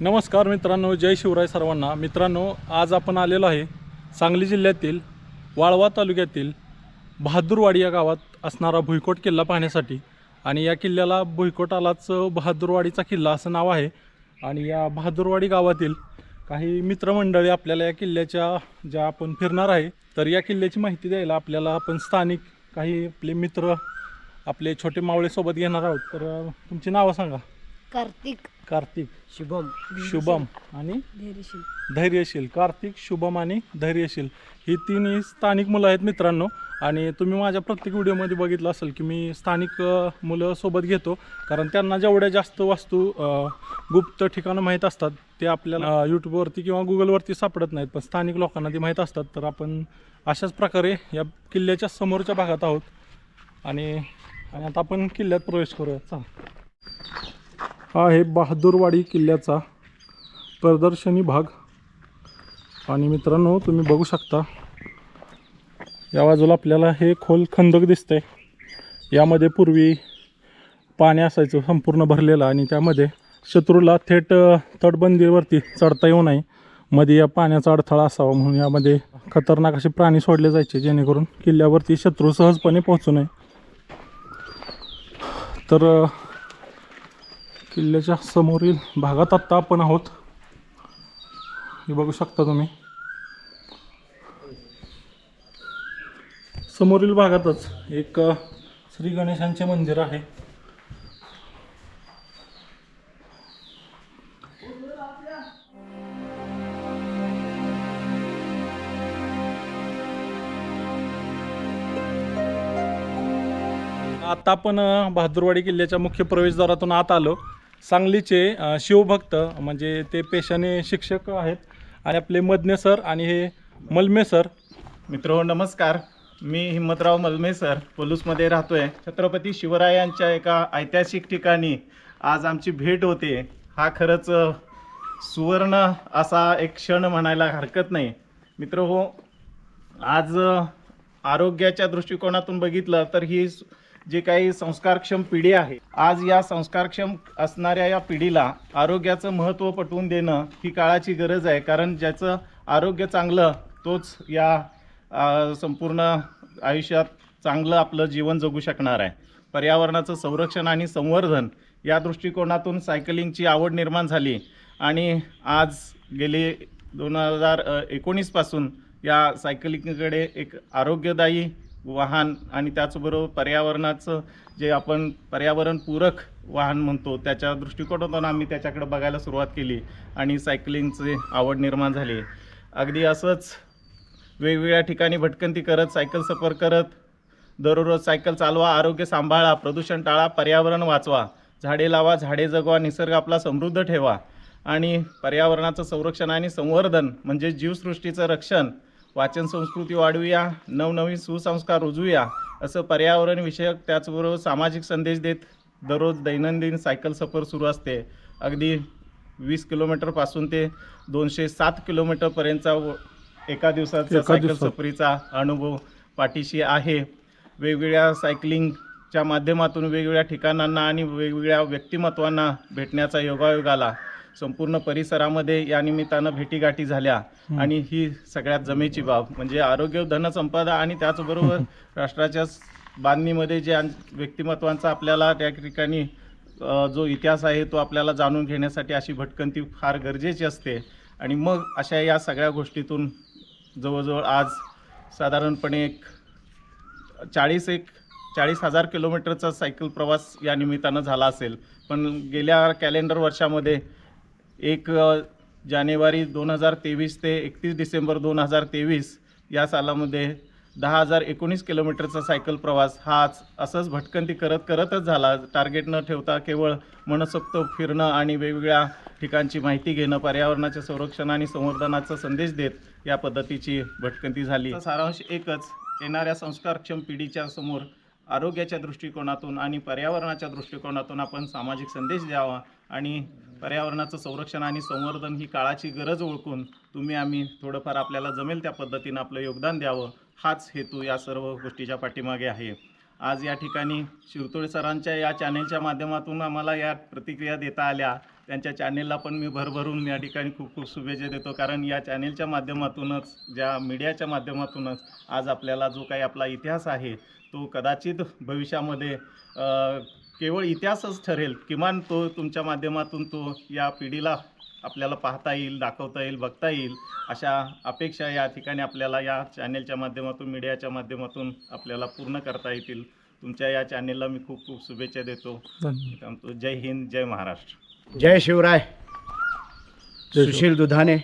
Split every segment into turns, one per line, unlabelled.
नमस्कार मित्रांनो जय शिवराय सर्वांना. मित्रांनो आज आपण आलेलो आहे सांगली जिल्ह्यातील वाळवा तालुक्यातील बहादूरवाडी या गावात असणारा भुईकोट किल्ला पाहण्यासाठी. आणि या किल्ल्याला भुईकोटालाच बहादूरवाडीचा किल्ला असं नाव आहे. आणि या बहादूरवाडी गावातील काही मित्रमंडळी आपल्याला या किल्ल्याच्या ज्या आपण फिरणार आहे तर या किल्ल्याची माहिती द्यायला आपल्याला आपण स्थानिक काही आपले मित्र आपले छोटे मावळेसोबत घेणार आहोत. तर तुमची नावं सांगा.
कार्तिक.
कार्तिक.
शुभम.
शुभम आणि
धैर्यशील.
धैर्यशील. कार्तिक शुभम आणि धैर्यशील. ही तिन्ही स्थानिक मुलं आहेत मित्रांनो. आणि तुम्ही माझ्या प्रत्येक व्हिडिओमध्ये बघितलं असेल की मी स्थानिक अ, मुलं सोबत घेतो. कारण त्यांना जेवढ्या जास्त वास्तू अ, गुप्त ठिकाणं माहीत असतात ते आपल्याला यूट्यूबवरती किंवा गुगलवरती सापडत नाहीत. पण स्थानिक लोकांना ते माहीत असतात. तर आपण अशाच प्रकारे या किल्ल्याच्या समोरच्या भागात आहोत. आणि आणि आता आपण किल्ल्यात प्रवेश करूया चला. हा आहे बहादूरवाडी किल्ल्याचा प्रदर्शनी भाग. आणि मित्रांनो तुम्ही बघू शकता या बाजूला आपल्याला हे खोल खंदक दिसतंय. यामध्ये पूर्वी पाणी असायचं संपूर्ण भरलेलं आणि त्यामध्ये शत्रूला थेट तटबंदीवरती चढता येऊ नये. मध्ये या पाण्याचा अडथळा असावा म्हणून यामध्ये खतरनाक असे प्राणी सोडले जायचे जेणेकरून किल्ल्यावरती शत्रू सहजपणे पोहोचू नये. तर किल्ल्याच्या समोरील भागात आत्ता आपण आहोत. हे बघू शकता तुम्ही. समोरील भागातच एक श्री गणेशांचे मंदिर आहे. आता आपण भादुरवाडी बहादूरवाडी किल्ल्याच्या मुख्य प्रवेशद्वारातून आत आलो. सांगलीचे अ, शिवभक्त म्हणजे ते पेशाने शिक्षक आहेत. आणि आपले मदने सर आणि हे मलमे सर.
मित्र हो, नमस्कार. मी हिम्मतराव मलमे सर पलूसमध्ये राहतोय. छत्रपती शिवरायांच्या एका ऐतिहासिक ठिकाणी आज आमची भेट होते. हा खरंच अ, सुवर्ण असा एक क्षण म्हणायला हरकत नाही. मित्र हो आज अ, आरोग्याच्या दृष्टिकोनातून बघितलं तर ही जी काही संस्कारक्षम पिढी आहे आज या संस्कारक्षम असणाऱ्या या पिढीला आरोग्याचं महत्त्व पटवून देणं ही काळाची गरज आहे. कारण ज्याचं आरोग्य चांगलं तोच या संपूर्ण आयुष्यात चांगलं आपलं जीवन जगू शकणार आहे. पर्यावरणाचं संरक्षण आणि संवर्धन या दृष्टिकोनातून सायकलिंगची आवड निर्माण झाली आणि आज गेले दोन हजार एकोणीसपासून या सायकलिंगकडे एक आरोग्यदायी वाहन आणि त्याचबरोबर पर्यावरणाचं जे आपण पर्यावरणपूरक वाहन म्हणतो त्याच्या दृष्टिकोनातून आम्ही त्याच्याकडे बघायला सुरुवात केली आणि सायकलिंगची आवड निर्माण झाली. अगदी असंच वेगवेगळ्या ठिकाणी भटकंती करत सायकल सफर करत दररोज सायकल चालवा आरोग्य सांभाळा प्रदूषण टाळा पर्यावरण वाचवा झाडे लावा झाडे जगवा निसर्ग आपला समृद्ध ठेवा आणि पर्यावरणाचं संरक्षण आणि संवर्धन म्हणजे जीवसृष्टीचं रक्षण वाचन संस्कृती वाढवूया नवनवीन सुसंस्कार रुजवूया असं पर्यावरण विषयक त्याचबरोबर सामाजिक संदेश देत दररोज दैनंदिन सायकल सफर सुरू असते. अगदी वीस किलोमीटरपासून ते दोनशे सात किलोमीटरपर्यंतचा एका दिवसाचा सायकल. सफरीचा अनुभव पाठीशी आहे. वेगवेगळ्या सायकलिंगच्या माध्यमातून वेगवेगळ्या ठिकाणांना आणि वेगवेगळ्या व्यक्तिमत्वांना भेटण्याचा योगायोग आला. संपूर्ण परिसरामध्ये या निमित्तानं भेटीगाठी झाल्या. आणि ही सगळ्यात जमेची बाब म्हणजे आरोग्य धनसंपदा आणि त्याचबरोबर राष्ट्राच्या बांधणीमध्ये जे व्यक्तिमत्वांचा आपल्याला त्या ठिकाणी जो इतिहास आहे तो आपल्याला जाणून घेण्यासाठी अशी भटकंती फार गरजेची असते. आणि मग अशा या सगळ्या गोष्टीतून जवळजवळ आज साधारणपणे एक चाळीस एक चाळीस हजार किलोमीटरचा सायकल प्रवास या निमित्तानं झाला असेल. पण गेल्या कॅलेंडर वर्षामध्ये एक जानेवारी दोन हजार तेवीस ते एकतीस डिसेंबर दोन हजार तेवीस या सालामध्ये दहा हजार एकोणीस किलोमीटरचा सायकल प्रवास हाच असंच भटकंती करत करतच झाला. टार्गेट न ठेवता केवळ मनसोक्त फिरणं आणि वेगवेगळ्या ठिकाणची माहिती घेणं पर्यावरणाचे संरक्षण आणि संवर्धनाचा संदेश देत या पद्धतीची भटकंती झाली. सारांश एकच येणाऱ्या संस्कारक्षम पिढीच्या समोर आरोग्याच्या दृष्टिकोनातून आणि पर्यावरणाच्या दृष्टिकोनातून आपण सामाजिक संदेश द्यावा आणि पर्यावरणाचं संरक्षण आणि संवर्धन ही काळाची गरज ओळखून तुम्ही आम्ही थोडंफार आपल्याला जमेल त्या पद्धतीनं आपलं योगदान द्यावं हाच हेतू या सर्व गोष्टीच्या पाठीमागे आहे. आज या ठिकाणी शिरतोळे सरांच्या या चॅनेलच्या माध्यमातून आम्हाला या प्रतिक्रिया देता आल्या. त्यांच्या चॅनेलला पण मी भरभरून या ठिकाणी खूप खूप शुभेच्छा देतो कारण या चॅनेलच्या माध्यमातूनच ज्या मीडियाच्या माध्यमातूनच आज आपल्याला जो काही आपला इतिहास आहे तो कदाचित भविष्यामध्ये केवळ इतिहासच ठरेल. किमान तो तुमच्या माध्यमातून तो या पिढीला आपल्याला पाहता येईल दाखवता येईल बघता येईल अशा अपेक्षा या ठिकाणी आपल्याला या चॅनेलच्या माध्यमातून मीडियाच्या माध्यमातून आपल्याला पूर्ण करता येतील. तुमच्या या चॅनेलला मी खूप खूप शुभेच्छा देतो. सांगतो जय हिंद जय महाराष्ट्र.
जय शिवराय. सुशील दुधाने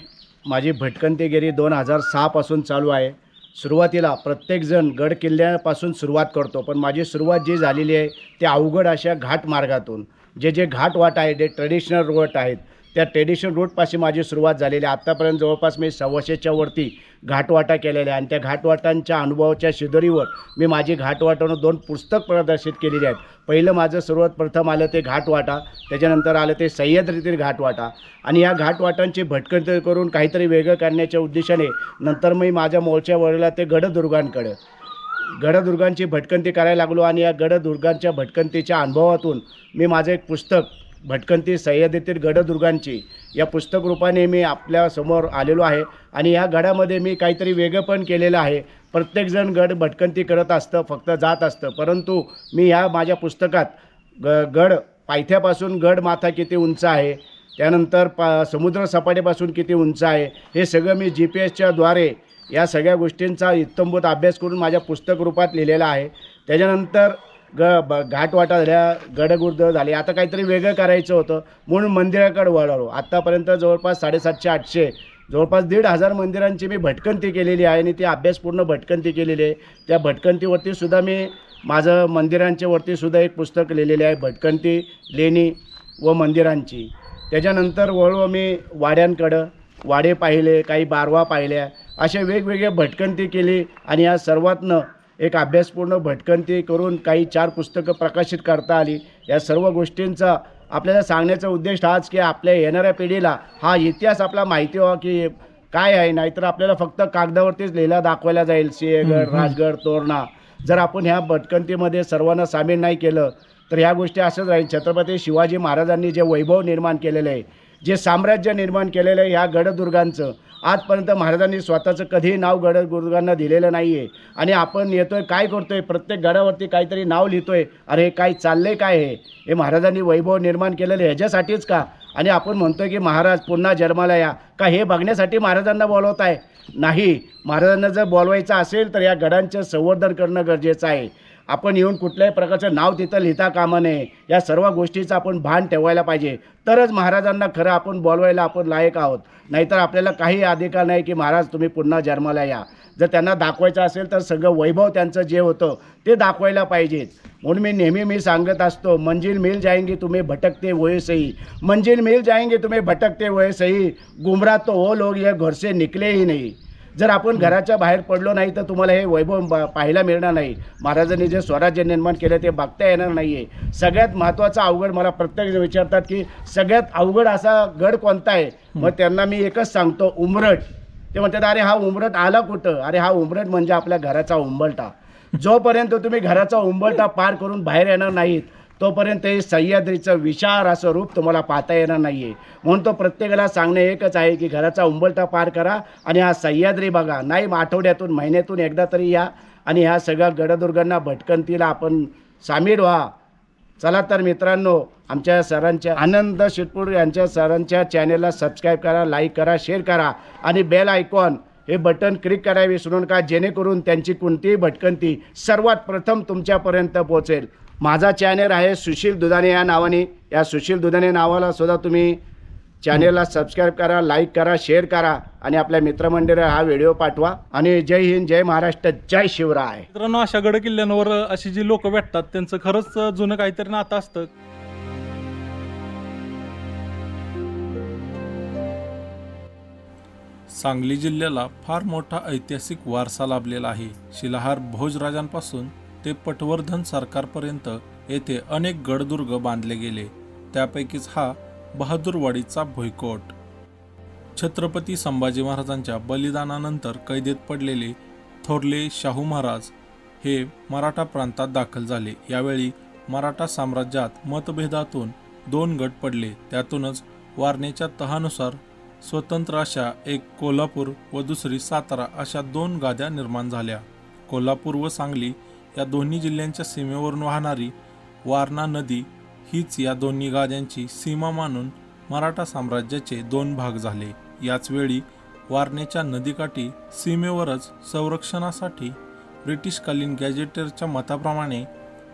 माझी भटकंतीगिरी दोन हजार सहापासून चालू आहे. सुरुवातीला प्रत्येकजण गड किल्ल्यापासून सुरुवात करतो पण माझी सुरुवात जी झालेली आहे ते अवघड अशा घाट मार्गातून. जे जे घाट वाट आहे जे ट्रेडिशनल रोट आहेत त्या ट्रेडिशनल रूटपाशी माझी सुरुवात झालेली. आहे आत्तापर्यंत जवळपास मी सव्वाशेच्या वरती घाटवाटा केलेल्या आहे आणि त्या घाटवाटांच्या अनुभवाच्या शिदोरीवर मी माझी घाटवाटानं दोन पुस्तक प्रदर्शित केलेली आहेत. पहिलं माझं सर्वात प्रथम आलं ते घाटवाटा त्याच्यानंतर आलं ते सह्याद्रीतील घाटवाटा. आणि या घाटवाटांची भटकंती करून काहीतरी वेगळं करण्याच्या उद्देशाने नंतर मी माझ्या मोर्च्या वळला ते गडदुर्गांकडं गडदुर्गांची भटकंती करायला लागलो. आणि या गडदुर्गांच्या भटकंतीच्या अनुभवातून मी माझं एक पुस्तक भटकंती सह्याद्रीतील गडदुर्गांची. या पुस्तक रूपाने मी आपल्यासमोर आलेलो आहे आणि या गडामध्ये मी काहीतरी वेगळं पण केलेलं आहे. प्रत्येकजण गड भटकंती करत असतं फक्त जात असतं. परंतु मी ह्या माझ्या पुस्तकात ग गड पायथ्यापासून गड माथा किती उंच आहे त्यानंतर पा समुद्र सपाटीपासून किती उंच आहे हे सगळं मी जी पी एसच्याद्वारे या सगळ्या गोष्टींचा इत्तंभूत अभ्यास करून माझ्या पुस्तक रूपात लिहिलेला आहे. त्याच्यानंतर ग ब घाटवाटा झाल्या गडगुर्द झाली. आता काहीतरी वेगळं करायचं होतं. म्हणून मंदिराकडे वळालो. आत्तापर्यंत जवळपास साडेसातशे आठशे जवळपास दीड हजार मंदिरांची मी भटकंती केलेली आहे आणि ती अभ्यासपूर्ण भटकंती केलेली आहे. त्या भटकंतीवरती सुद्धा मी माझं मंदिरांच्या वरती सुद्धा एक पुस्तक लिहिलेले आहे भटकंती लेणी व मंदिरांची. त्याच्यानंतर वळलो मी वाड्यांकडं. वाडे पाहिले काही बारवा पाहिल्या. अशा वेगवेगळ्या भटकंती केली आणि या सर्वातनं एक अभ्यासपूर्ण भटकंती करून काही चार पुस्तकं प्रकाशित करता आली. या सर्व गोष्टींचा आपल्याला सांगण्याचा उद्देश हाच की आपल्या येणाऱ्या पिढीला हा इतिहास आपला माहिती व्हावा की काय आहे. नाहीतर आपल्याला फक्त कागदावरतीच लिहिला दाखवायला जाईल. सिंहगड राजगड तोरणा. जर आपण ह्या भटकंतीमध्ये सर्वांना सामील नाही केलं तर ह्या गोष्टी असंच राहील. छत्रपती शिवाजी महाराजांनी जे वैभव निर्माण केलेलं आहे जे साम्राज्य निर्माण केलेलं आहे ह्या गडदुर्गांचं आजपर्यंत महाराजांनी स्वतःचं कधीही नाव गड गुरुगांना दिलेलं नाही आहे आणि आपण येतो आहे काय करतो आहे प्रत्येक गडावरती काहीतरी नाव लिहितो आहे अरे काय चाललंय काय हे? हे महाराजांनी वैभव निर्माण केलेलं आहे. ह्याच्यासाठीच का? आणि आपण म्हणतोय की महाराज पुन्हा जन्माला या. का हे बघण्यासाठी महाराजांना बोलवत आहे नाही. महाराजांना जर बोलवायचं असेल तर या गडांचं संवर्धन करणं गरजेचं आहे. आपण येऊन कुठल्याही प्रकारचं नाव तिथं लिहिता कामा नये या सर्व गोष्टीचं आपण भान ठेवायला पाहिजे. तरच महाराजांना खरं आपण बोलवायला आपण लायक आहोत. नाहीतर आपल्याला काही अधिकार नाही की महाराज तुम्ही पुन्हा जन्माला या. जर त्यांना दाखवायचं असेल तर सगळं वैभव त्यांचं जे होतं ते दाखवायला पाहिजेत. म्हणून मी नेहमी मी सांगत असतो मंजिल मिल जाएंगे तुम्ही भटकते वय सही. मंजिल मिल जाएंगे तुम्ही भटकते वय सही. गुमराह तो वो लोग ये घर से निकले ही नाही. जर आपण घराच्या बाहेर पडलो नाही तर तुम्हाला हे वैभव ब- पाहायला मिळणार नाही. महाराजांनी जे स्वराज्य निर्माण केलं ते बघता येणार नाही आहे सगळ्यात महत्त्वाचा अवघड मला प्रत्येक विचारतात की सगळ्यात अवघड असा गड कोणता आहे? मग त्यांना मी एकच सांगतो उमरट. ते म्हणतात अरे हा उमरट आला कुठं? अरे हा उमरट म्हणजे आपल्या घराचा उंबलटा जोपर्यंत तुम्ही घराचा उंबलटा पार करून बाहेर येणार नाहीत तोपर्यंत हे सह्याद्रीचं विशार असं रूप तुम्हाला पाहता येणार नाही आहे म्हणून तो प्रत्येकाला सांगणे एकच आहे की घराचा उंबलटा पार करा आणि हा सह्याद्री बघा. नाही मग आठवड्यातून महिन्यातून एकदा तरी या आणि ह्या सगळ्या गडदुर्गांना भटकंतीला आपण सामील व्हा. चला तर मित्रांनो आमच्या सरांच्या आनंद शिरपूर यांच्या सरांच्या चॅनेलला सबस्क्राईब करा लाईक करा शेअर करा आणि बेल आयकॉन हे बटन क्लिक करावे विसरू नका जेणेकरून त्यांची कोणतीही भटकंती सर्वात प्रथम तुमच्यापर्यंत पोहोचेल. माझा चॅनल आहे सुशील दुधाने या नावाने. या सुशील दुधाने नावाला सुद्धा तुम्ही चॅनेलला सबस्क्राईब करा लाईक करा शेअर करा आणि आपल्या मित्रमंडळीला हा व्हिडिओ पाठवा. आणि जय हिंद जय महाराष्ट्र जय शिवराय.
मित्रांनो अशा गड किल्ल्यांवर अशी जी लोक भेटतात त्यांचं खरंच जुनं काहीतरी नातं असतं. सांगली जिल्ह्याला फार मोठा ऐतिहासिक वारसा लाभलेला आहे. शिलाहार भोजराजांपासून ते पटवर्धन सरकारपर्यंत येथे अनेक गडदुर्ग बांधले गेले. त्यापैकीच हा बहादूरवाडीचा भुईकोट. छत्रपती संभाजी महाराजांच्या बलिदानानंतर कैदेत पडलेले थोरले शाहू महाराज हे मराठा प्रांतात दाखल झाले. यावेळी मराठा साम्राज्यात मतभेदातून दोन गट पडले. त्यातूनच वारणेच्या तहानुसार स्वतंत्र अशा एक कोल्हापूर व दुसरी सातारा अशा दोन गाद्या निर्माण झाल्या. कोल्हापूर व सांगली या दोन्ही जिल्ह्यांच्या सीमेवरून वाहणारी वारणा नदी हीच या दोन्ही गाद्यांची सीमा मानून मराठा साम्राज्याचे दोन भाग झाले. याच वेळी वारणेच्या नदीकाठी सीमेवरच संरक्षणासाठी ब्रिटिशकालीन गॅजेटरच्या मताप्रमाणे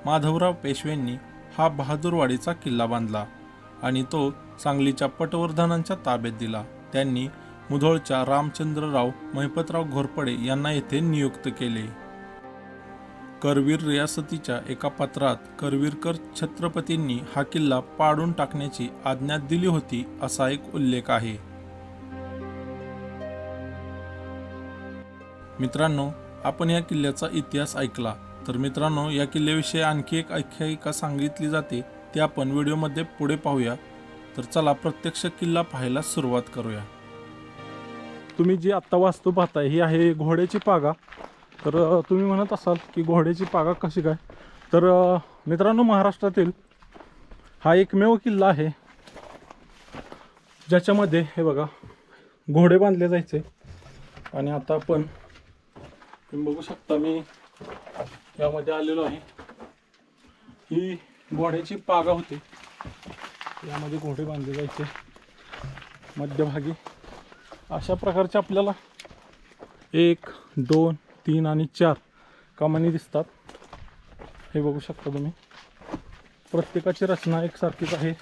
माधवराव पेशव्यांनी हा बहादूरवाडीचा किल्ला बांधला आणि तो सांगलीच्या पटवर्धनांच्या ताब्यात दिला. त्यांनी मुधोळच्या रामचंद्रराव महिपतराव घोरपडे यांना येथे नियुक्त केले. करवीर रियासतीच्या एका पत्रात करवीरकर छत्रपतींनी हा किल्ला पाडून टाकण्याची आज्ञा दिली होती असा एक उल्लेख आहे. मित्रांनो आपण या किल्ल्याचा इतिहास ऐकला. तर मित्रांनो या किल्ल्याविषयी आणखी एक आख्यायिका सांगितली जाते. ते आपण व्हिडिओमध्ये पुढे पाहूया. तर चला प्रत्यक्ष किल्ला पाहायला सुरुवात करूया. तुम्ही जी आत्ता वास्तू पाहताय ही आहे घोड्याची पागा. तर तुम्ही म्हणत असाल की घोड्याची पागा कशी काय? तर मित्रांनो महाराष्ट्रातील हा एकमेव किल्ला आहे ज्याच्यामध्ये हे बघा घोडे बांधले जायचे. आणि आता आपण तुम्ही बघू शकता मी यामध्ये आलेलो आहे. ही घोड्याची पागा होती. यामध्ये घोडे बांधले जायचे मध्यभागी. अशा प्रकारचे आपल्याला एक दोन तीन आणि चार कमानी दिसतात. हे बघू शकता तुम्ही. प्रत्येकाची रचना एकसारखीच आहे.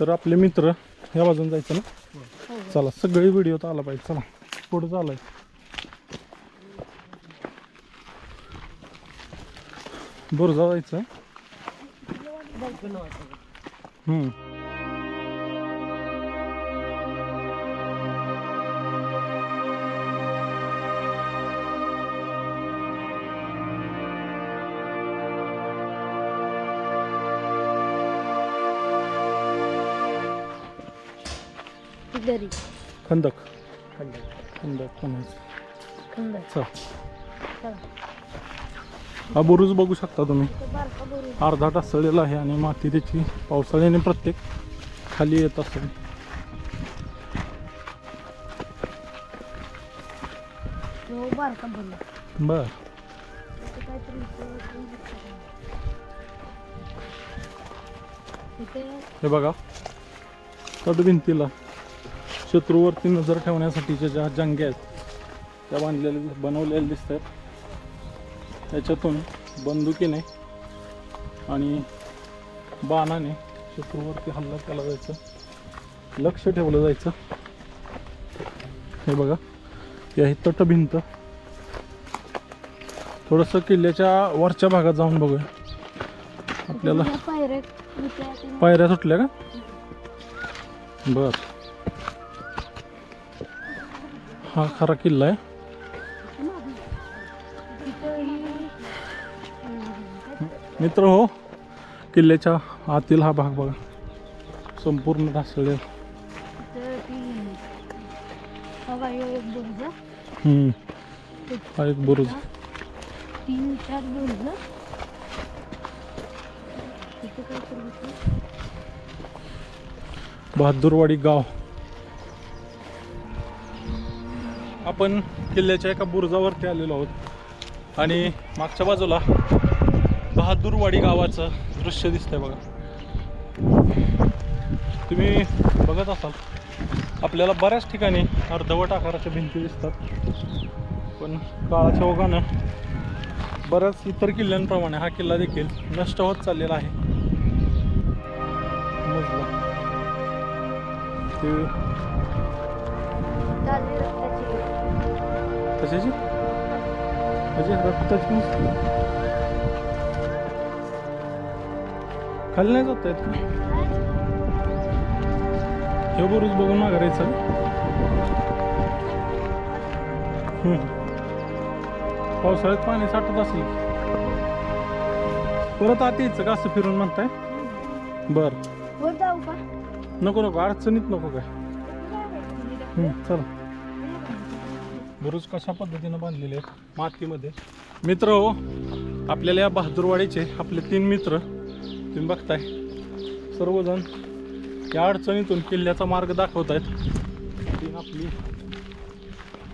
तर आपले मित्र ह्या बाजून जायचं ना? चला सगळे व्हिडिओ तर आला पाहिजे. चला पुढे चालाय. बरं जायचं. हम्म. खंदक खंदक म्हणायचं हा बुरुज बघू शकता तुम्ही.
अर्धा तास
अर्धा आहे आणि माती त्याची पावसाळ्याने प्रत्येक खाली येत असेल. बर. हे बघा. तटभिंतीला शत्रूवरती नजर ठेवण्यासाठीच्या ज्या जंग्या आहेत त्या बांधलेल्या बनवलेल्या दिसत आहेत त्याच्यातून बंदुकीने आणि बाणाने शत्रूवरती हल्ला केला जायचं लक्ष ठेवलं जायचं. हे बघा ही आहे तटभिंत थोडंसं किल्ल्याच्या वरच्या भागात जाऊन बघूया. आपल्याला
या. पायऱ्या
सुटल्या का? बर. हा खरा किल्ला आहे. मित्र हो किल्ल्याच्या आतील हा भाग बघा. संपूर्ण
ढासळेल एक
हा एक बुरुज
तीन चार बुरुज.
बहादूरवाडी गाव. आपण किल्ल्याच्या एका बुरुजावरती आलेलो आहोत. आणि मागच्या बाजूला बहादूरवाडी गावाचं दृश्य दिसतंय बघा. तुम्ही बघत असाल आपल्याला बऱ्याच ठिकाणी अर्धवट आकाराच्या भिंती दिसतात. पण काळाच्या ओघानं बऱ्याच इतर किल्ल्यांप्रमाणे हा किल्ला देखील नष्ट होत चाललेला आहे. मजला. ते कशाची म्हणजे रक्ताची खाली नाही जात आहेत हे बुरुज बघून माघारायचं हम्म. पावसाळ्यात पाणी साठत असेल. परत आत यायचं का असं फिरून म्हणताय? बर.
का?
नको नको अडचणीत नको काय. हम्म, चला. बुरुज कशा पद्धतीनं बांधलेले आहेत मातीमध्ये? मित्र हो आपल्याला या बहादूरवाडीचे आपले तीन मित्र तुम्ही बघताय. सर्वजण या अडचणीतून किल्ल्याचा मार्ग दाखवत आहेत. तीन आपली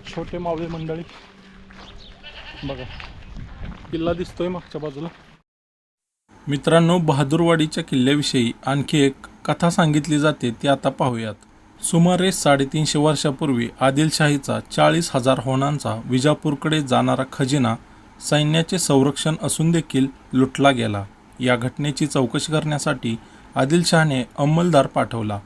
छोटे मावळे मंडळी. बघा किल्ला दिसतोय मागच्या बाजूला. मित्रांनो बहादूरवाडीच्या किल्ल्याविषयी आणखी एक कथा सांगितली जाते ती आता पाहूयात. सुमारे साडेतीनशे वर्षापूर्वी आदिलशाहीचा चाळीस हजार होणांचा विजापूरकडे जाणारा खजिना सैन्याचे संरक्षण असून देखील लुटला गेला. या घटनेची चौकशी करण्यासाठी आदिलशहाने अंमलदार पाठवला.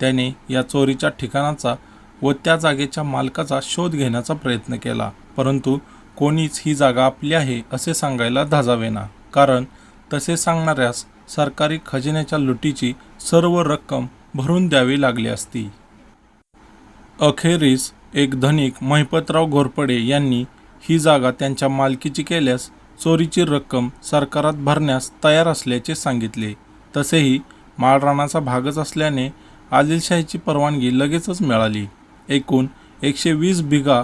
त्याने या चोरीच्या ठिकाणाचा व त्या जागेच्या मालकाचा शोध घेण्याचा प्रयत्न केला. परंतु कोणीच ही जागा आपली आहे असे सांगायला धाजावेना. कारण तसे सांगणाऱ्यास सरकारी खजिन्याच्या लुटीची सर्व रक्कम भरून द्यावी लागली असती. अखेरीस एक धनिक महिपतराव घोरपडे यांनी ही जागा त्यांच्या मालकीची केल्यास चोरीची रक्कम सरकारात भरण्यास तयार असल्याचे सांगितले. तसेही माळरानाचा भागच असल्याने आदिलशाहीची परवानगी लगेचच मिळाली. एकूण एकशे वीस बिघा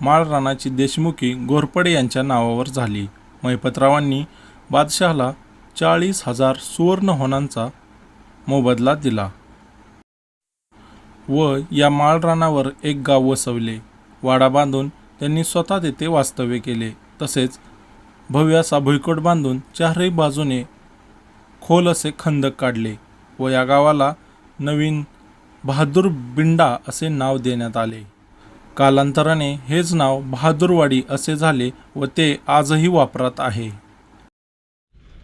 माळरानाची देशमुखी घोरपडे यांच्या नावावर झाली. महिपतरावांनी बादशहाला चाळीस हजार सुवर्ण होनांचा मोबदला दिला. व या माळरानावर एक गाव वसवले. वाडा बांधून त्यांनी स्वतः तेथे वास्तव्य केले. तसेच भव्य असा भुईकोट बांधून चारही बाजूने खोल असे खंदक काढले व या गावाला नवीन बहादूर बिंडा असे नाव देण्यात आले. कालांतराने हेच नाव बहादूरवाडी असे झाले व ते आजही वापरात आहे.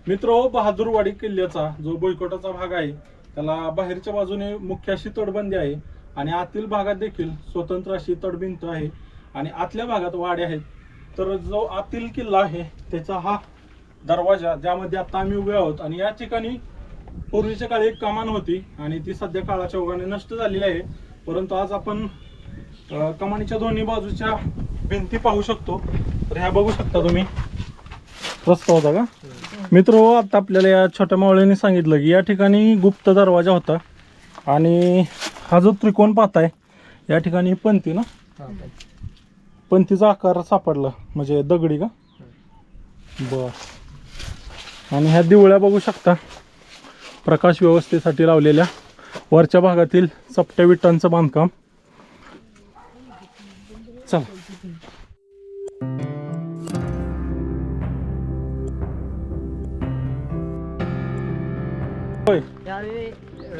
मित्र बहादूरवाडी किल्ल्याचा जो बोयकोटाचा भाग आहे त्याला बाहेरच्या बाजूने मुख्य अशी तटबंदी आहे आणि आतील भागात देखील स्वतंत्र अशी तटभिंत आहे. आणि आतल्या भागात वाडे आहेत. तर जो आतील किल्ला आहे त्याचा हा दरवाजा ज्यामध्ये आता आम्ही उभे आहोत आणि या ठिकाणी पूर्वीच्या काळी एक कमान होती आणि ती सध्या काळाच्या ओघाने नष्ट झालेली आहे. परंतु आज आपण कमानीच्या दोन्ही बाजूच्या भिंती पाहू शकतो. तर ह्या बघू शकता तुम्ही. रस्ता होता का? मित्र हो, आता आपल्याला या छोट्या मावळीने सांगितलं की या ठिकाणी गुप्त दरवाजा होता आणि हा जो त्रिकोण पाहताय या ठिकाणी पंथी ना? पंथीचा आकार सापडला म्हणजे दगडी का? बर. आणि ह्या दिवळ्या बघू शकता प्रकाश व्यवस्थेसाठी लावलेल्या वरच्या भागातील चपट्या विटांचं बांधकाम.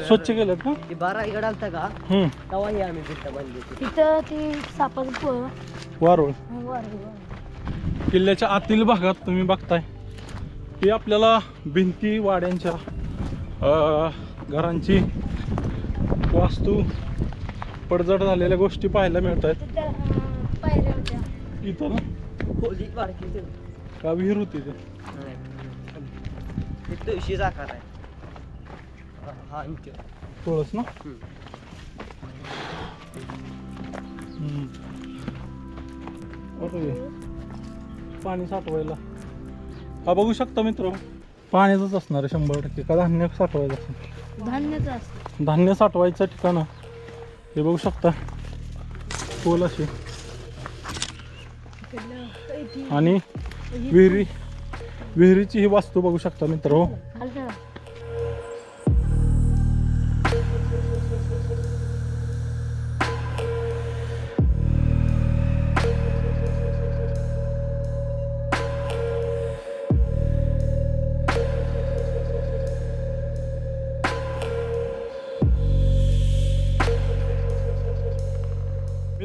स्वच्छ केलं का?
ती बारा इकडे आलता का?
हम्म.
तेव्हाही आम्ही भिंत बांधली होती.
तिथं ती सापाचं पोळ
वारुळ.
वर
किल्ल्याच्या आतील भागात तुम्ही बघताय. की आपल्याला भिंती वाड्यांच्या अ, घरांची वास्तू पडझड झालेल्या गोष्टी पाहायला मिळत आहेत
तिथं अं, पायऱ्या होत्या.
इथं ना?
खोली बारकी होती.
का विहीर होती ते?
नाही. तिथं आकार आहे हा,
तुळस ना पाणी साठवायला हा बघू शकता मित्र पाण्याचंच असणार आहे शंभर टक्के का धान्य साठवायचं असेल
असतं
धान्य साठवायचं ठिकाण हे बघू शकता खोल असे आणि विहिरी विहिरीची ही वास्तू बघू शकता मित्र हो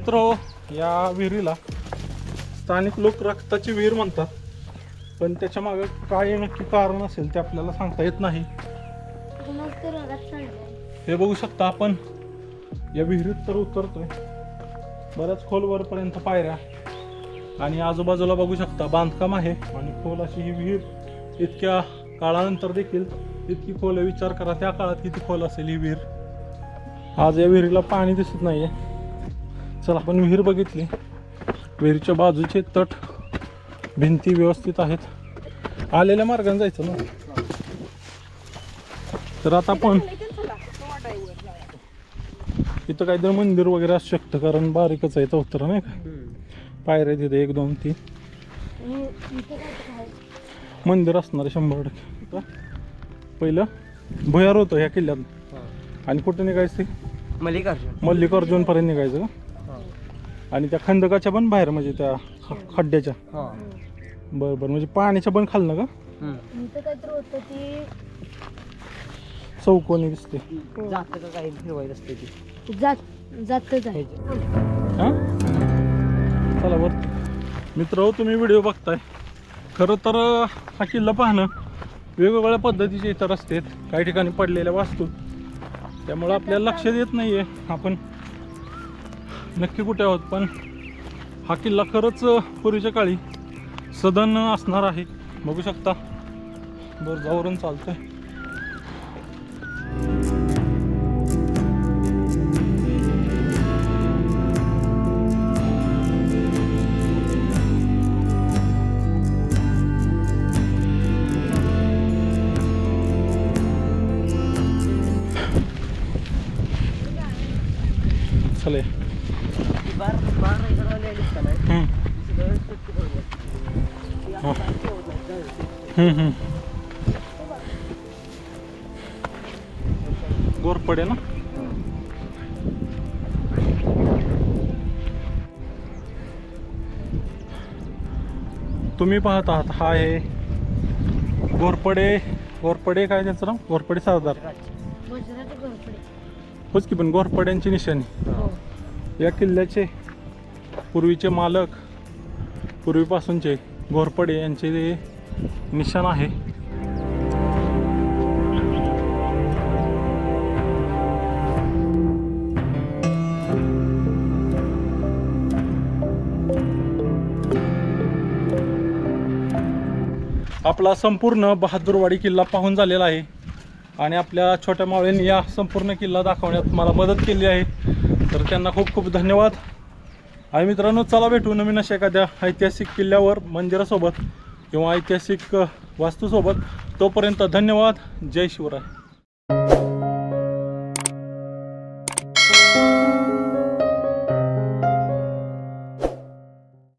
मित्र हो, या विहिरीला. स्थानिक लोक रक्ताची विहीर म्हणतात. पण त्याच्यामागे काय नक्की कारण असेल ते आपल्याला सांगता येत नाही. हे बघू शकता आपण. या विहिरीत तर उतरतोय. बऱ्याच खोल वरपर्यंत पायऱ्या. आणि आजूबाजूला बघू शकता बांधकाम आहे. आणि खोल अशी ही विहीर इतक्या काळानंतर देखील इतकी खोल विचार करा त्या काळात किती खोल असेल ही विहीर. आज या विहिरीला पाणी दिसत नाहीये. चला आपण विहीर बघितली. विहिरीच्या बाजूचे तट भिंती व्यवस्थित आहेत. आलेल्या मार्गाने जायचं ना? तर आता आपण इथं काहीतरी मंदिर वगैरे असू शकतं कारण बारीकच आहे चौतर नाही का. पायऱ्या तिथे एक दोन तीन. मंदिर असणार आहे शंभर टक्के. पहिलं भुयार होतं ह्या किल्ल्यात. आणि कुठे निघायचं ते?
मल्लिकार्जुन.
मल्लिकार्जुनपर्यंत निघायचं का? आणि त्या खंदकाच्या पण बाहेर म्हणजे त्या ख- खड्ड्याच्या.
हां.
बरं बरं. म्हणजे पाण्याच्या पण खालनं का
इथं काहीतरी होतं ती.
चौकोनी दिसते.
जातं का काही फिरवायचं असते ती?
जात जातच आहे
हां चला वरती मित्र हो तुम्ही व्हिडिओ बघताय. खरं तर अं, हा किल्ला पाहणं वेगवेगळ्या पद्धतीचे इतर असतात काही ठिकाणी पडलेल्या वास्तू. त्यामुळं आपल्याला लक्षात येत नाही आहे आपण. नक्की कुठे आहोत? पण हा किल्ला खरंच पूर्वीच्या काळी सदन असणार आहे. बघू शकता. बरजावरून चालतंय. चले. गोरपडे ना? तुम्ही पाहत आहात हा आहे गोरपडे गोरपडे काय त्यांचं नाव? गोरपडे सरदार. होच की पण गोरपड्यांची निशाणी.
हो.
या किल्ल्याचे पूर्वीचे मालक पूर्वीपासूनचे घोरपडे यांचे निशाण आहे. आपला संपूर्ण बहादूरवाडी किल्ला पाहून झालेला आहे. आणि आपल्या छोट्या मावळ्यांनी या संपूर्ण किल्ला दाखवण्यात मला मदत केली आहे. तर त्यांना खूप खूप धन्यवाद. आणि मित्रांनो चला भेटू नवीन अशा एखाद्या ऐतिहासिक किल्ल्यावर मंदिरासोबत किंवा ऐतिहासिक वास्तूसोबत. तोपर्यंत धन्यवाद. जय शिवराय.